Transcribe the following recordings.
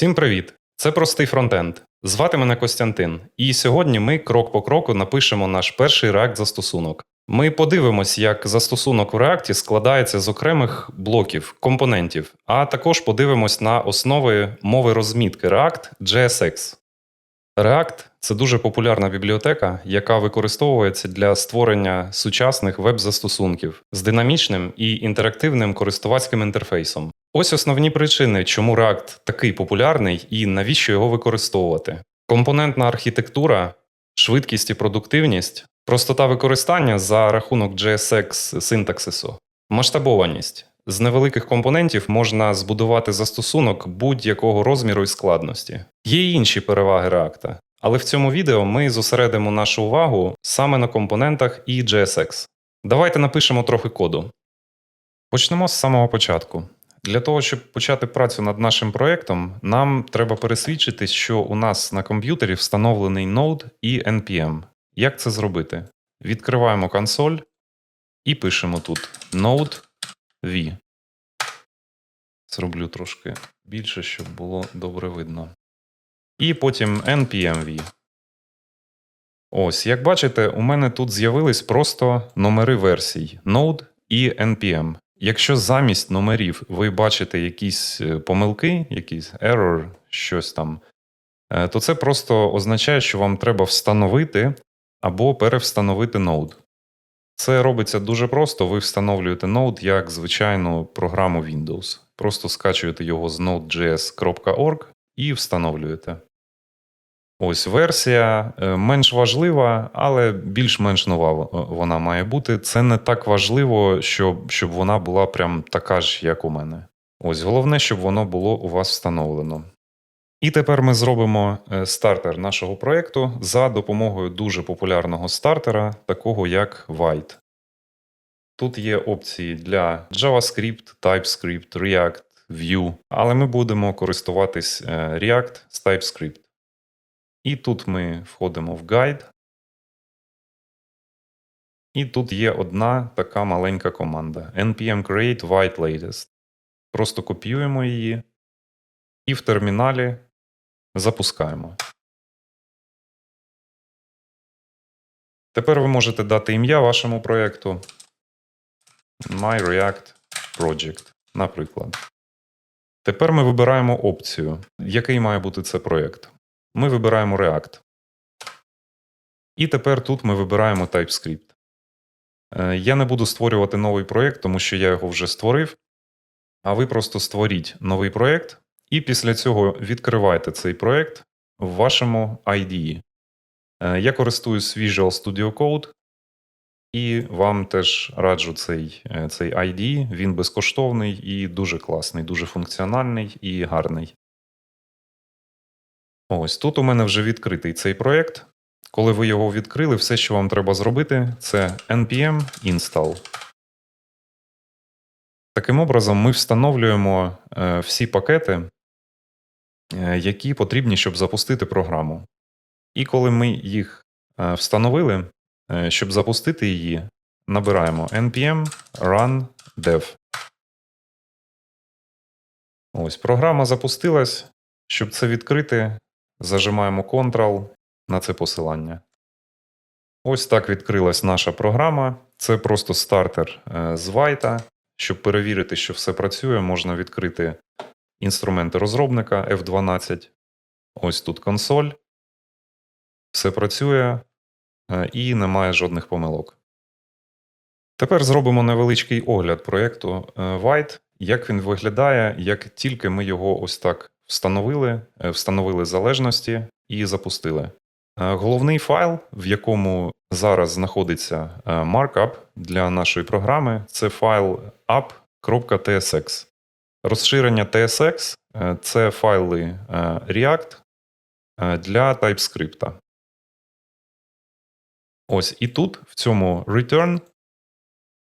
Всім привіт! Це простий фронтенд. Звати мене Костянтин, і сьогодні ми крок по кроку напишемо наш перший React застосунок. Ми подивимось, як застосунок в React складається з окремих блоків, компонентів, а також подивимось на основи мови розмітки React JSX. React це дуже популярна бібліотека, яка використовується для створення сучасних веб-застосунків з динамічним і інтерактивним користувацьким інтерфейсом. Ось основні причини, чому React такий популярний і навіщо його використовувати. Компонентна архітектура, швидкість і продуктивність, простота використання за рахунок JSX синтаксису, масштабованість. З невеликих компонентів можна збудувати застосунок будь-якого розміру і складності. Є й інші переваги React, але в цьому відео ми зосередимо нашу увагу саме на компонентах і JSX. Давайте напишемо трохи коду. Почнемо з самого початку. Для того, щоб почати працю над нашим проєктом, нам треба пересвідчитись, що у нас на комп'ютері встановлений Node і NPM. Як це зробити? Відкриваємо консоль і пишемо тут Node V. Зроблю трошки більше, щоб було добре видно. І потім npmv. Ось, як бачите, у мене тут з'явились просто номери версій Node і npm. Якщо замість номерів ви бачите якісь е, помилки, якийсь error, щось там, е, то це просто означає, що вам треба встановити або перевстановити Node. Це робиться дуже просто. Ви встановлюєте Node як звичайну програму Windows. Просто скачуєте його з node.js.org і встановлюєте. Ось версія е, менш важлива, але більш-менш нова вона має бути. Це не так важливо, щоб, щоб вона була прям така ж, як у мене. Ось головне, щоб воно було у вас встановлено. І тепер ми зробимо е, стартер нашого проєкту за допомогою дуже популярного стартера, такого як White. Тут є опції для JavaScript, TypeScript, React, Vue, але ми будемо користуватись е, React з TypeScript. І тут ми входимо в гайд. І тут є одна така маленька команда npm create white latest. Просто копіюємо її і в терміналі запускаємо. Тепер ви можете дати ім'я вашому проєкту My React Project, наприклад. Тепер ми вибираємо опцію, який має бути це проєкт. Ми вибираємо React. І тепер тут ми вибираємо TypeScript. Е, я не буду створювати новий проєкт, тому що я його вже створив. А ви просто створіть новий проєкт, і після цього відкривайте цей проєкт в вашому IDE. Е, я користуюсь Visual Studio Code, і вам теж раджу цей е, цей IDE. Він безкоштовний і дуже класний, дуже функціональний і гарний. Ось тут у мене вже відкритий цей проєкт. Коли ви його відкрили, все, що вам треба зробити, це npm install. Таким образом, ми встановлюємо е, всі пакети, е, які потрібні, щоб запустити програму. І коли ми їх е, встановили, щоб запустити її, набираємо npm run dev. Ось програма запустилась. Щоб це відкрити, Зажимаємо Ctrl на це посилання. Ось так відкрилась наша програма. Це просто стартер е, з White. Щоб перевірити, що все працює, можна відкрити інструменти розробника F12. Ось тут консоль. Все працює е, і немає жодних помилок. Тепер зробимо невеличкий огляд проєкту е, White, як він виглядає, як тільки ми його ось так встановили, е, встановили залежності і запустили. Е, головний файл, в якому зараз знаходиться е, маркап для нашої програми, це файл app.tsx. Розширення TSX це файли React для TypeScript. Ось і тут, в цьому return,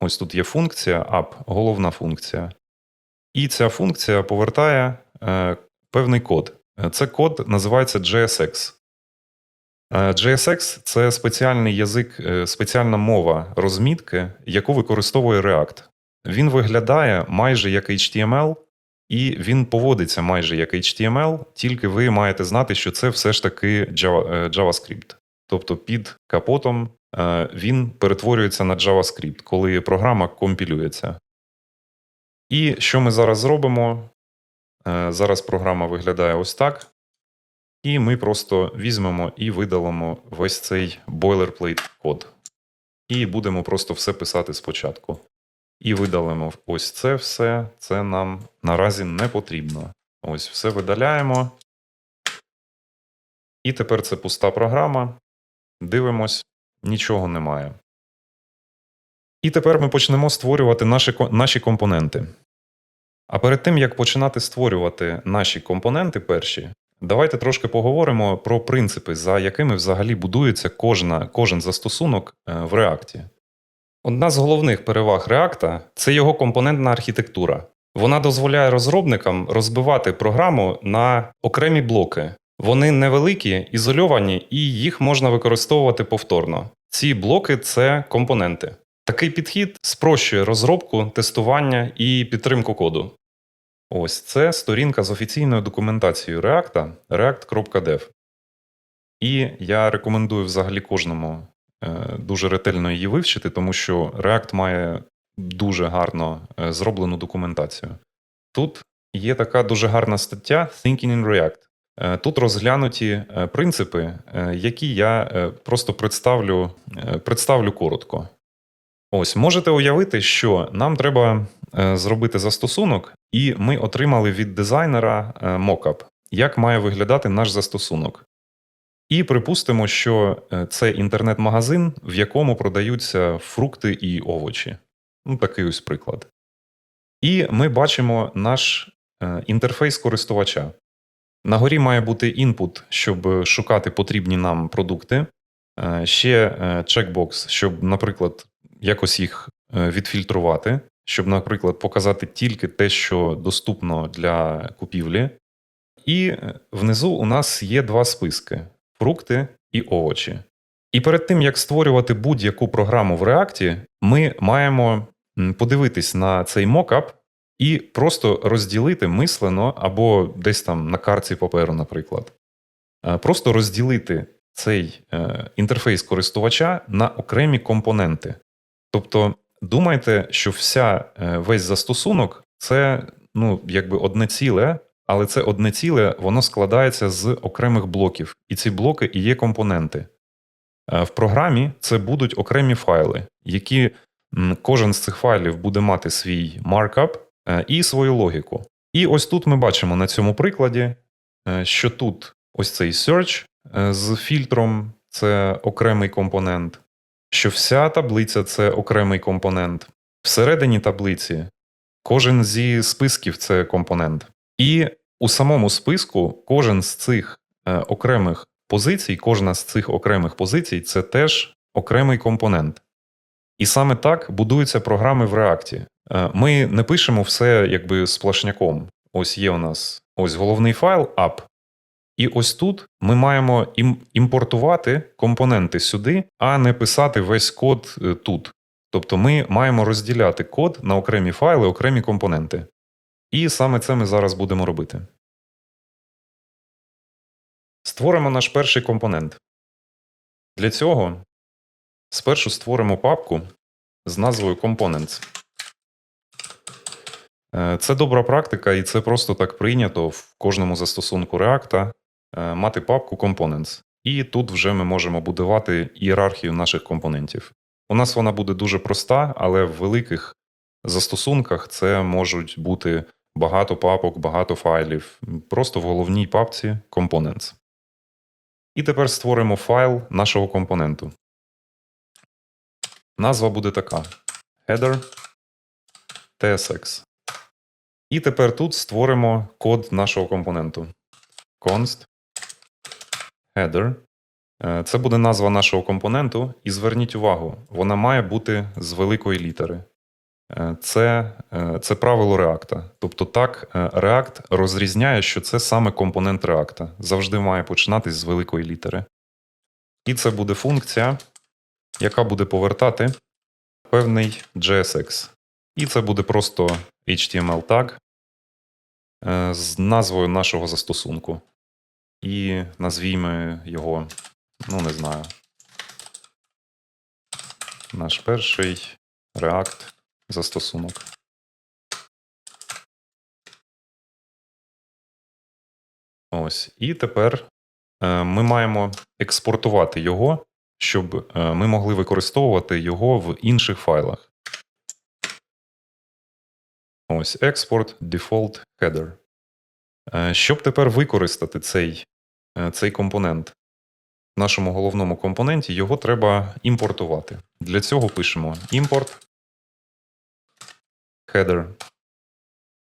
ось тут є функція app, головна функція. І ця функція повертає певний код. Це код називається JSX. JSX це спеціальний язик, е, спеціальна мова розмітки, яку використовує React. Він виглядає майже як HTML, і він поводиться майже як HTML, тільки ви маєте знати, що це все ж таки е, JavaScript. Тобто під капотом е, він перетворюється на JavaScript, коли програма компілюється. І що ми зараз зробимо? Е, Зараз програма виглядає ось так. І ми просто візьмемо і видалимо весь цей boilerplate код. І будемо просто все писати спочатку. І видалимо ось це все. Це нам наразі не потрібно. Ось все видаляємо. І тепер це пуста програма. Дивимось, нічого немає. І тепер ми почнемо створювати наші, наші компоненти. А перед тим, як починати створювати наші компоненти перші, давайте трошки поговоримо про принципи, за якими взагалі будується кожна, кожен застосунок е, в React. Одна з головних переваг React – це його компонентна архітектура. Вона дозволяє розробникам розбивати програму на окремі блоки. Вони невеликі, ізольовані, і їх можна використовувати повторно. Ці блоки це компоненти. Такий підхід спрощує розробку, тестування і підтримку коду. Ось це сторінка з офіційною документацією React, react.dev. І я рекомендую взагалі кожному е, дуже ретельно її вивчити, тому що React має дуже гарно е, зроблену документацію. Тут є така дуже гарна стаття Thinking in React. Е, Тут розглянуті принципи, які я просто представлю, представлю коротко. Ось можете уявити, що нам треба зробити застосунок, і ми отримали від дизайнера е, мокап, як має виглядати наш застосунок. І припустимо, що е, це інтернет-магазин, в якому продаються фрукти і овочі. Ну, такий ось приклад. І ми бачимо наш е, інтерфейс користувача. На горі має бути інпут, щоб шукати потрібні нам продукти. Е, Ще е, чекбокс, щоб, наприклад, якось їх е, відфільтрувати, щоб, наприклад, показати тільки те, що доступно для купівлі. І е, внизу у нас є два списки: фрукти і овочі. І перед тим, як створювати будь-яку програму в React, ми маємо подивитись на цей мокап і просто розділити мислено або десь там на карті паперу, наприклад. Е, Просто розділити цей е, інтерфейс користувача на окремі компоненти. Тобто, думайте, що вся е, весь застосунок це ну, якби одне ціле, але це одне ціле, воно складається з окремих блоків, і ці блоки і є компоненти. Е, В програмі це будуть окремі файли, які кожен з цих файлів буде мати свій маркап е, і свою логіку. І ось тут ми бачимо на цьому прикладі, що тут ось цей search з фільтром це окремий компонент, що вся таблиця це окремий компонент. Всередині таблиці кожен зі списків це компонент. І у самому списку кожен з цих е, окремих позицій, кожна з цих окремих позицій це теж окремий компонент. І саме так будуються програми в. Е, Ми не пишемо все якби сплошняком. Ось є у нас ось головний файл app. І ось тут ми маємо ім- імпортувати компоненти сюди, а не писати весь код е, тут. Тобто ми маємо розділяти код на окремі файли, окремі компоненти. І саме це ми зараз будемо робити. Створимо наш перший компонент. Для цього спершу створимо папку з назвою Components. Е, Це добра практика, і це просто так прийнято в кожному застосунку React мати папку Components. І тут вже ми можемо будувати ієрархію наших компонентів. У нас вона буде дуже проста, але в великих застосунках це можуть бути багато папок, багато файлів. Просто в головній папці Components. І тепер створимо файл нашого компоненту. Назва буде така: header tsx. І тепер тут створимо код нашого компоненту. const header. Е, Це буде назва нашого компоненту, і зверніть увагу, вона має бути з великої літери. Е, Це, е, це правило React. Тобто так, React розрізняє, що це саме компонент React. Завжди має починатись з великої літери. І це буде функція, яка буде повертати певний JSX. І це буде просто HTML таг, е, з назвою нашого застосунку. І назвімо його, ну, не знаю. Наш перший React застосунок. Ось. І тепер е, ми маємо експортувати його, щоб е, ми могли використовувати його в інших файлах. Ось export default header. Е, Щоб тепер використати цей, цей компонент в нашому головному компоненті, його треба імпортувати. Для цього пишемо import header.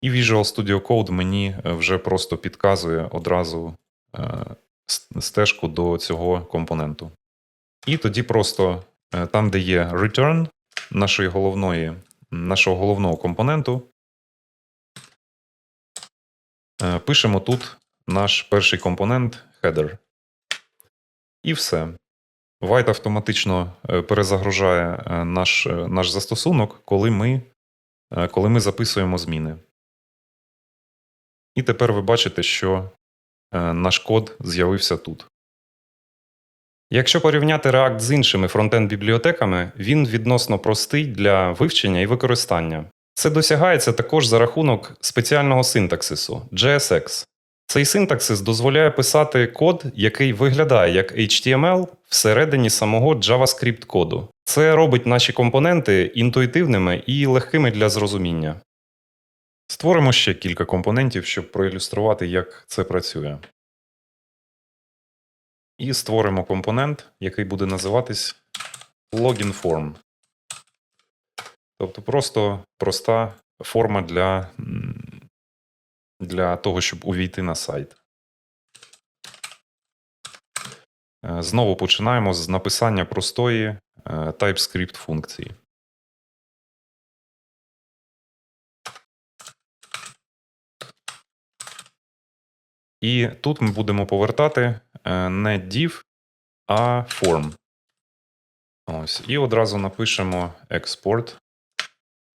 І Visual Studio Code мені е, вже просто підказує одразу е, стежку до цього компоненту. І тоді просто е, там, де є return нашої головної, нашого головного компоненту, е, пишемо тут наш перший компонент header. І все. White автоматично е, перезагружає е, наш, е, наш застосунок, коли ми, коли ми записуємо зміни. І тепер ви бачите, що наш код з'явився тут. Якщо порівняти React з іншими фронтенд-бібліотеками, він відносно простий для вивчення і використання. Це досягається також за рахунок спеціального синтаксису JSX. Цей синтаксис дозволяє писати код, який виглядає як HTML всередині самого JavaScript коду. Це робить наші компоненти інтуїтивними і легкими для зрозуміння. Створимо ще кілька компонентів, щоб проілюструвати, як це працює. І створимо компонент, який буде називатись Login Form. Тобто просто проста форма для, для того, щоб увійти на сайт. Е, Знову починаємо з написання простої е, TypeScript функції. І тут ми будемо повертати е, не div, а form. Ось. І одразу напишемо export.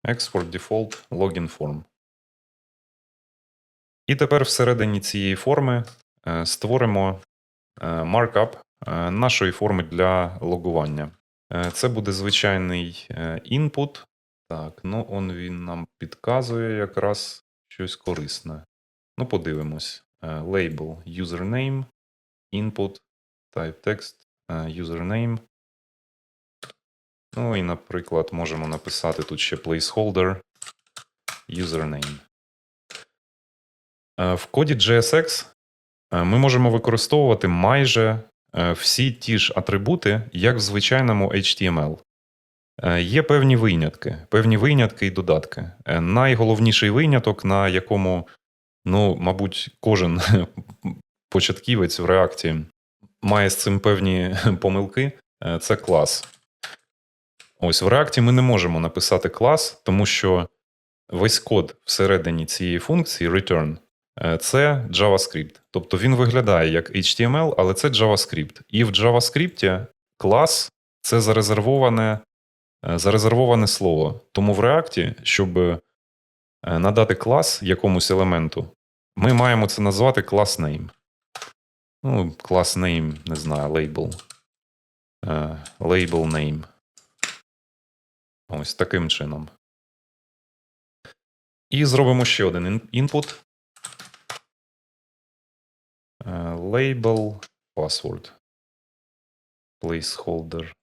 Export default login form. І тепер всередині цієї форми е, створимо е, маркап е, нашої форми для логування. Це буде звичайний input. Так, ну он він нам підказує якраз щось корисне. Ну, подивимось. Label username, input, type text, username. Ну і, наприклад, можемо написати тут ще placeholder username. Е, В коді JSX е, ми можемо використовувати майже е, всі ті ж атрибути, як в звичайному HTML. Є певні винятки, певні винятки і додатки. Найголовніший виняток, на якому, ну, мабуть, кожен початківець в реакції має з цим певні помилки, це клас. Ось в реакті ми не можемо написати клас, тому що весь код всередині цієї функції return це JavaScript. Тобто він виглядає як HTML, але це JavaScript. І в JavaScript клас це зарезервоване, е, зарезервоване слово. Тому в реакті, щоб е, надати клас якомусь елементу, ми маємо це назвати class name. Ну, class name, не знаю. Е, Label name. Ось таким чином. І зробимо ще один ін- input. Е, Label password. Placeholder.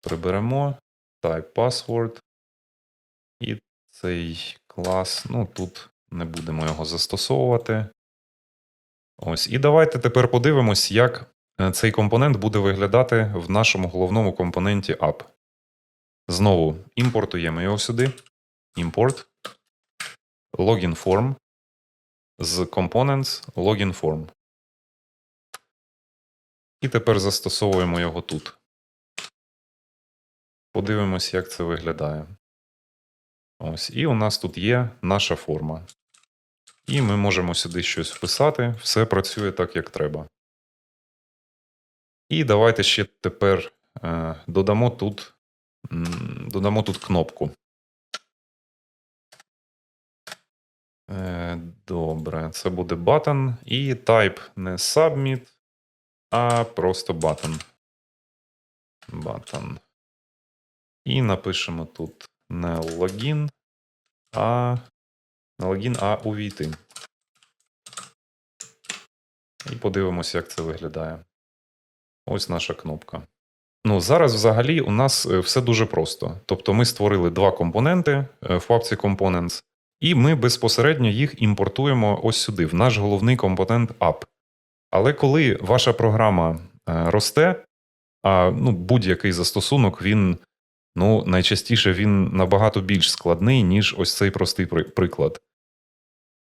Приберемо. Type password. І цей клас. Ну, тут не будемо його застосовувати. Ось. І давайте тепер подивимось, як е, цей компонент буде виглядати в нашому головному компоненті app. Знову імпортуємо його сюди. Import. Login form. З components login form. І тепер застосовуємо його тут. Подивимось, як це виглядає. Ось. І у нас тут є наша форма. І ми можемо сюди щось вписати. Все працює так, як треба. І давайте ще тепер е, додамо тут м, додамо тут кнопку. Е, добре, це буде button. І type не submit, а просто button. Button. І напишемо тут не логін, а не логін, а увійти. І подивимося, як це виглядає. Ось наша кнопка. Ну, зараз взагалі у нас е, все дуже просто. Тобто ми створили два компоненти е, в папці Components, і ми безпосередньо їх імпортуємо ось сюди, в наш головний компонент App. Але коли ваша програма е, росте, а ну, будь-який застосунок, він ну, найчастіше він набагато більш складний, ніж ось цей простий приклад.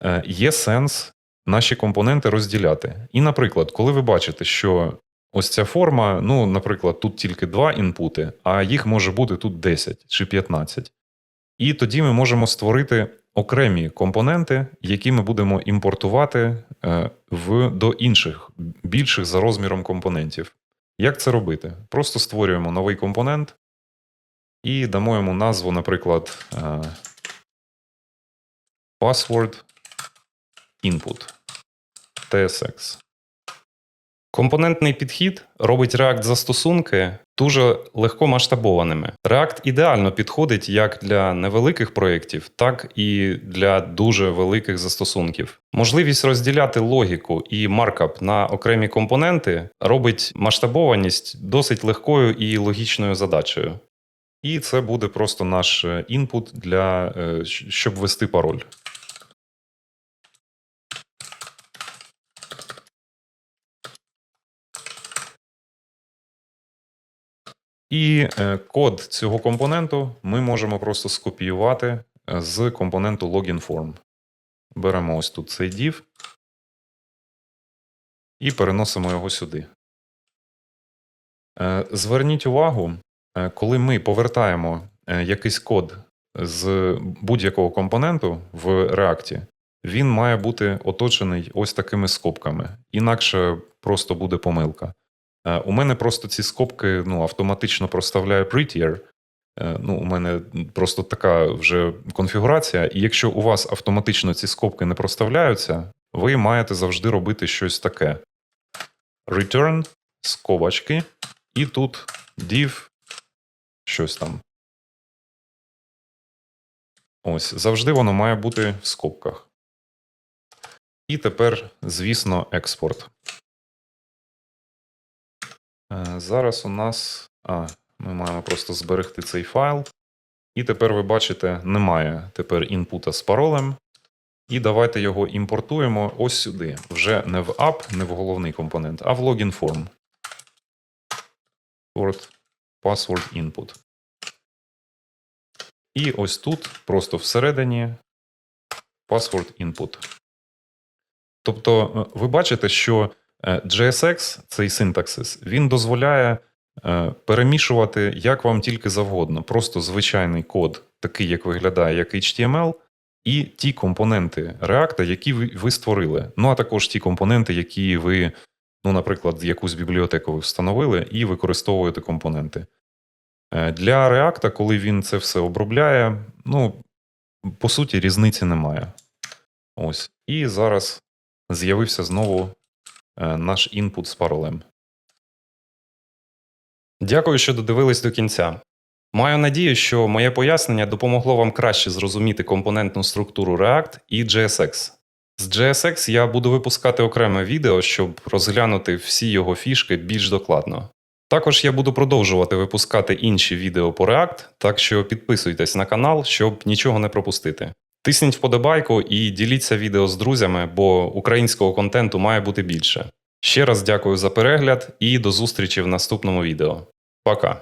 Е, Є сенс наші компоненти розділяти. І, наприклад, коли ви бачите, що ось ця форма, ну, наприклад, тут тільки два інпути, а їх може бути тут 10 чи 15. І тоді ми можемо створити окремі компоненти, які ми будемо імпортувати е, в, до інших, більших за розміром компонентів. Як це робити? Просто створюємо новий компонент і дамо йому назву, наприклад, е, password input TSX. Компонентний підхід робить React застосунки дуже легко масштабованими. React ідеально підходить як для невеликих проєктів, так і для дуже великих застосунків. Можливість розділяти логіку і маркап на окремі компоненти робить масштабованість досить легкою і логічною задачею. І це буде просто наш е, інпут для е, щоб ввести пароль. І е, код цього компоненту ми можемо просто скопіювати е, з компоненту login form. Беремо ось тут цей div і переносимо його сюди. Е, Зверніть увагу, коли ми повертаємо якийсь код з будь-якого компоненту в React, він має бути оточений ось такими скобками. Інакше просто буде помилка. Е, У мене просто ці скобки ну, автоматично проставляє prettier. Е, Ну, у мене просто така вже конфігурація, і якщо у вас автоматично ці скобки не проставляються, ви маєте завжди робити щось таке: return, скобочки, і тут div, щось там. Ось, завжди воно має бути в скобках. І тепер, звісно, експорт. Е, Зараз у нас. А, ми маємо просто зберегти цей файл. І тепер ви бачите, немає тепер інпута з паролем. І давайте його імпортуємо ось сюди. Вже не в app, не в головний компонент, а в login form. Word password input. І ось тут, просто всередині, password input. Тобто, е, ви бачите, що JSX, цей синтаксис, він дозволяє е, перемішувати як вам тільки завгодно. Просто звичайний код, такий, як виглядає, як HTML, і ті компоненти React, які ви, створили. Ну а також ті компоненти, які ви, ну, наприклад, якусь бібліотеку ви встановили і використовуєте компоненти. Е, Для React, коли він це все обробляє, ну, по суті, різниці немає. Ось. І зараз з'явився знову е, наш інпут з паролем. Дякую, що додивились до кінця. Маю надію, що моє пояснення допомогло вам краще зрозуміти компонентну структуру React і JSX. З JSX я буду випускати окреме відео, щоб розглянути всі його фішки більш докладно. Також я буду продовжувати випускати інші відео по React, так що підписуйтесь на канал, щоб нічого не пропустити. Тисніть вподобайку і діліться відео з друзями, бо українського контенту має бути більше. Ще раз дякую за перегляд і до зустрічі в наступному відео. Пока!